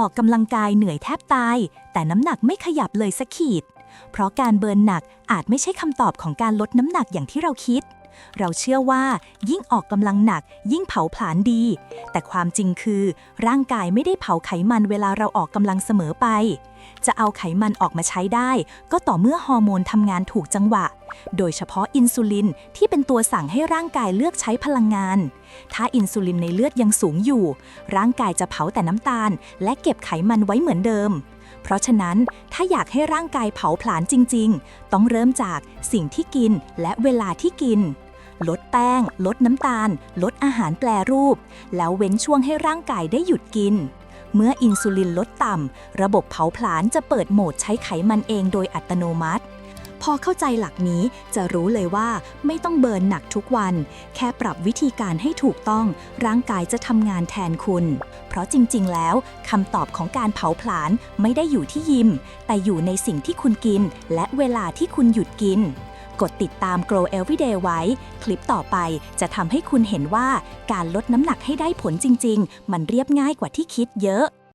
ออกกำลังกายเหนื่อยแทบตาย แต่น้ำหนักไม่ขยับเลยสักขีด เพราะการเบิร์นหนักอาจไม่ใช่คำตอบของการลดน้ำหนักอย่างที่เราคิด เราเชื่อว่ายิ่งออกกำลังหนักยิ่งเผาผลาญดี แต่ความจริงคือ ร่างกายไม่ได้เผาไขมันเวลาเราออกกำลังเสมอไป จะเอาไขมันออกมาใช้ได้ ก็ต่อเมื่อฮอร์โมนทำงานถูกจังหวะ โดยเฉพาะอินซูลินที่เป็นตัวสั่งให้ร่างกายเลือกใช้พลังงาน ถ้าอินซูลินในเลือดยังสูงอยู่ ร่างกายจะเผาแต่น้ำตาล และเก็บไขมันไว้เหมือนเดิม เพราะฉะนั้นถ้าอยากให้ร่างกายเผาผลาญจริง ๆ ต้องเริ่มจากสิ่งที่กินและเวลาที่กิน ลดแป้ง ลดน้ำตาล ลดอาหารแปรรูป แล้วเว้นช่วงให้ร่างกายได้หยุดกิน เมื่ออินซูลินลดต่ำ ระบบเผาผลาญจะเปิดโหมดใช้ไขมันเองโดยอัตโนมัติ พอเข้าใจหลักนี้จะรู้เลยว่าไม่ต้องเบิร์นหนักทุกวัน แค่ปรับวิธีการให้ถูกต้อง ร่างกายจะทำงานแทนคุณ เพราะจริง ๆ แล้วคำตอบของการเผาผลาญไม่ได้อยู่ที่ยิม แต่อยู่ในสิ่งที่คุณกิน และเวลาที่คุณหยุดกิน กดติดตาม Grow Everyday ไว้ คลิปต่อไปจะทำให้คุณเห็นว่าการลดน้ำหนักให้ได้ผลจริง ๆ มันเรียบง่ายกว่าที่คิดเยอะ